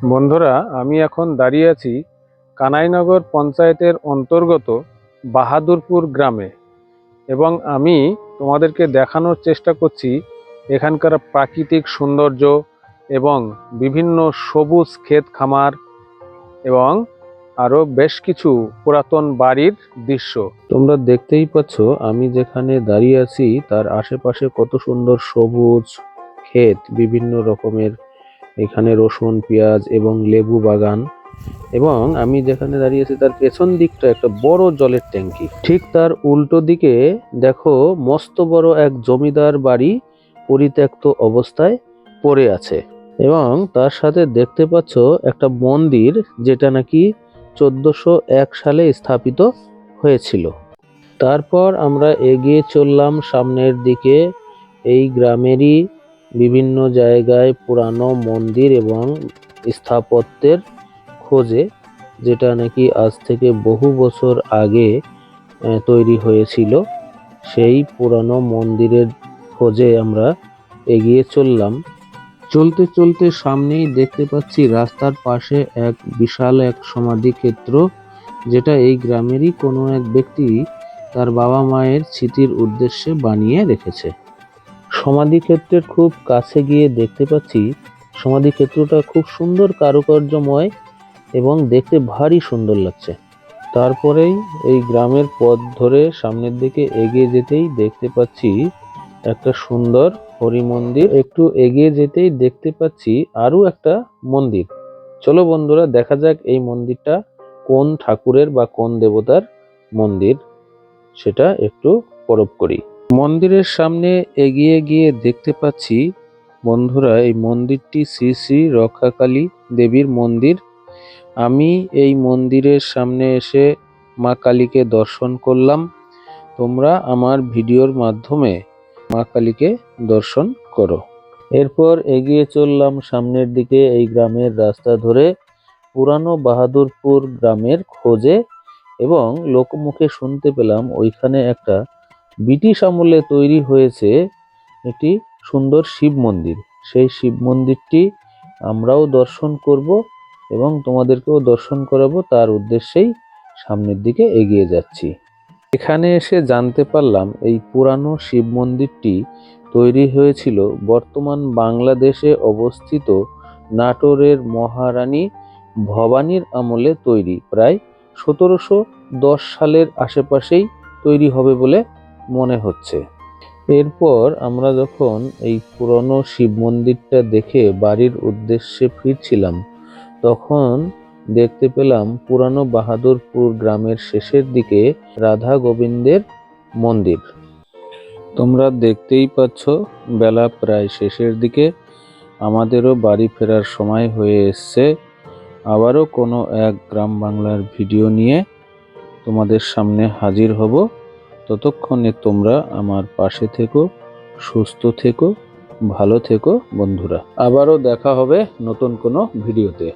বন্ধুরা, আমি এখন দাঁড়িয়ে আছি কানাইনগর পঞ্চায়েতের অন্তর্গত বাহাদুরপুর গ্রামে এবং আমি তোমাদেরকে দেখানোর চেষ্টা করছি এখানকার প্রাকৃতিক সৌন্দর্য এবং বিভিন্ন সবুজ ক্ষেত খামার এবং আরও বেশ কিছু পুরাতন বাড়ির দৃশ্য। তোমরা দেখতেই পাচ্ছ, আমি যেখানে দাঁড়িয়ে আছি, তার আশেপাশে কত সুন্দর সবুজ ক্ষেত, বিভিন্ন রকমের এখানে রসুন, পেঁয়াজ এবং লেবু বাগান। এবং আমি যেখানে দাঁড়িয়ে আছি, তার পেছন দিকটা একটা বড় জলের ট্যাঙ্কি। ঠিক তার উল্টো দিকে দেখো, মস্ত বড় এক জমিদার বাড়ি পরিত্যক্ত অবস্থায় পড়ে আছে। এবং তার সাথে দেখতে পাচ্ছ একটা মন্দির, যেটা নাকি চোদ্দশো এক সালে স্থাপিত হয়েছিল। তারপর আমরা এগিয়ে চললাম সামনের দিকে, এই গ্রামেরই বিভিন্ন জায়গায় পুরানো মন্দির এবং স্থাপত্যের খোঁজে, যেটা নাকি আজ থেকে বহু বছর আগে তৈরি হয়েছিল, সেই পুরানো মন্দিরের খোঁজে আমরা এগিয়ে চললাম। চলতে চলতে সামনেই দেখতে পাচ্ছি রাস্তার পাশে এক বিশাল এক সমাধি ক্ষেত্র, যেটা এই গ্রামেরই কোনো এক ব্যক্তি তার বাবা মায়ের স্মৃতির উদ্দেশ্যে বানিয়ে রেখেছে। সমাধি ক্ষেত্রের খুব কাছে গিয়ে দেখতে পাচ্ছি সমাধি ক্ষেত্রটা খুব সুন্দর কারুকার্যময় এবং দেখতে ভারী সুন্দর লাগছে। তারপরেই এই গ্রামের পথ ধরে সামনের দিকে এগিয়ে যেতেই দেখতে পাচ্ছি একটা সুন্দর হরি মন্দির। একটু এগিয়ে যেতেই দেখতে পাচ্ছি আরও একটা মন্দির। চলো বন্ধুরা, দেখা যাক এই মন্দিরটা কোন ঠাকুরের বা কোন দেবতার মন্দির, সেটা একটু পরব করি। মন্দিরের সামনে এগিয়ে গিয়ে দেখতে পাচ্ছি, বন্ধুরা, এই মন্দিরটি শ্রী শ্রী রক্ষাকালী দেবীর মন্দির। আমি এই মন্দিরের সামনে এসে মা কালীকে দর্শন করলাম। তোমরা আমার ভিডিওর মাধ্যমে মা কালীকে দর্শন করো। এরপর এগিয়ে চললাম সামনের দিকে এই গ্রামের রাস্তা ধরে পুরানো বাহাদুরপুর গ্রামের খোঁজে এবং লোকমুখে শুনতে পেলাম ওইখানে একটা ব্রিটিশ আমলে তৈরি হয়েছে একটি সুন্দর শিব মন্দির। সেই শিব মন্দিরটি আমরাও দর্শন করব এবং তোমাদেরকেও দর্শন করাবো, তার উদ্দেশ্যেই সামনের দিকে এগিয়ে যাচ্ছি। এখানে এসে জানতে পারলাম এই পুরানো শিব মন্দিরটি তৈরি হয়েছিল বর্তমান বাংলাদেশে অবস্থিত নাটোরের মহারানী ভবানীর আমলে তৈরি। প্রায় সতেরোশো দশ সালের আশেপাশেই তৈরি হবে বলে মনে হচ্ছে। এরপর আমরা যখন এই পুরনো শিব মন্দিরটা দেখে বাড়ির উদ্দেশ্যে ফিরছিলাম, তখন দেখতে পেলাম পুরানো বাহাদুরপুর গ্রামের শেষের দিকে রাধা গোবিন্দের মন্দির। তোমরা দেখতেই পাচ্ছ, বেলা প্রায় শেষের দিকে। আমাদেরও বাড়ি ফেরার সময় হয়ে এসছে। আবারও কোনো এক গ্রাম বাংলার ভিডিও নিয়ে তোমাদের সামনে হাজির হব। ততক্ষণে তোমরা আমার পাশে থেকো, সুস্থ থেকো, ভালো থেকো, বন্ধুরা। আবারও দেখা হবে নতুন কোনো ভিডিওতে।